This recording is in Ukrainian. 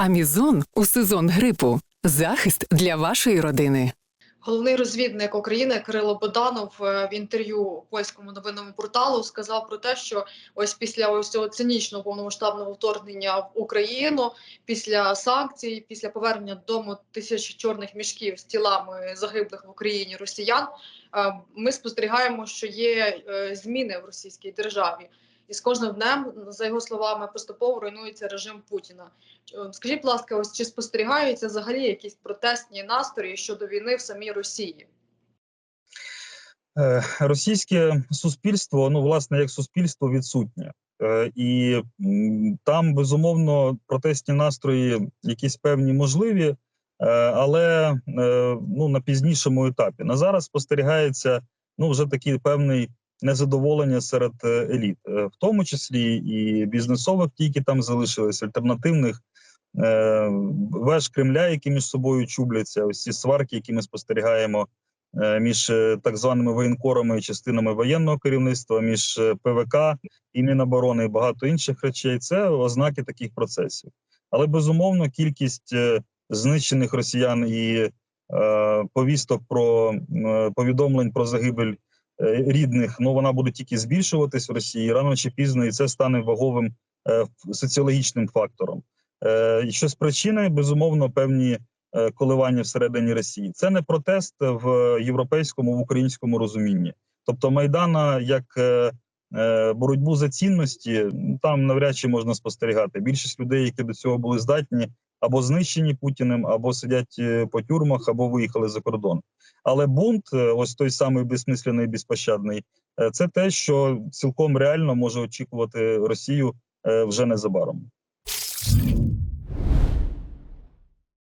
Амізон у сезон грипу. Захист для вашої родини. Головний розвідник України Кирило Боданов е, в інтерв'ю польському новинному порталу сказав про те, що ось після ось цього цинічного повномасштабного вторгнення в Україну, після санкцій, після повернення додому тисяч чорних мішків з тілами загиблих в Україні росіян, е, ми спостерігаємо, що є е, зміни в російській державі. І з кожним днем, за його словами, поступово руйнується режим Путіна. Е, Скажіть, будь ласка, ось чи спостерігаються взагалі якісь протестні настрої щодо війни в самій Росії? Е, Російське суспільство, ну власне, як суспільство, відсутнє, Е, і там безумовно протестні настрої, якісь певні можливі, але ну на пізнішому етапі. На зараз спостерігається ну вже такий певний незадоволення серед е, еліт, е, в тому числі і бізнесових, ті, які там залишились, альтернативних. е, Веж Кремля, які між собою чубляться, ось ці сварки, які ми спостерігаємо між так званими воєнкорами і частинами воєнного керівництва, між ПВК і Міноборони і багато інших речей. Це ознаки таких процесів. Але безумовно кількість знищених росіян і повісток про повідомлень про загибель рідних, ну вона буде тільки збільшуватись в Росії рано чи пізно, і це стане ваговим е, соціологічним фактором. Е, і що з причини, безумовно, певні е, коливання всередині Росії. Це не протест в європейському в українському розумінні. Тобто, майдана як е, е, боротьбу за цінності ну, там навряд чи можна спостерігати. Більшість людей, які до цього були здатні, або знищені Путіним, або сидять е, по тюрмах, або виїхали за кордон. Але бунт, е, ось той самий безсмислений, безпощадний, е, це те, що цілком реально може очікувати Росію е, вже незабаром.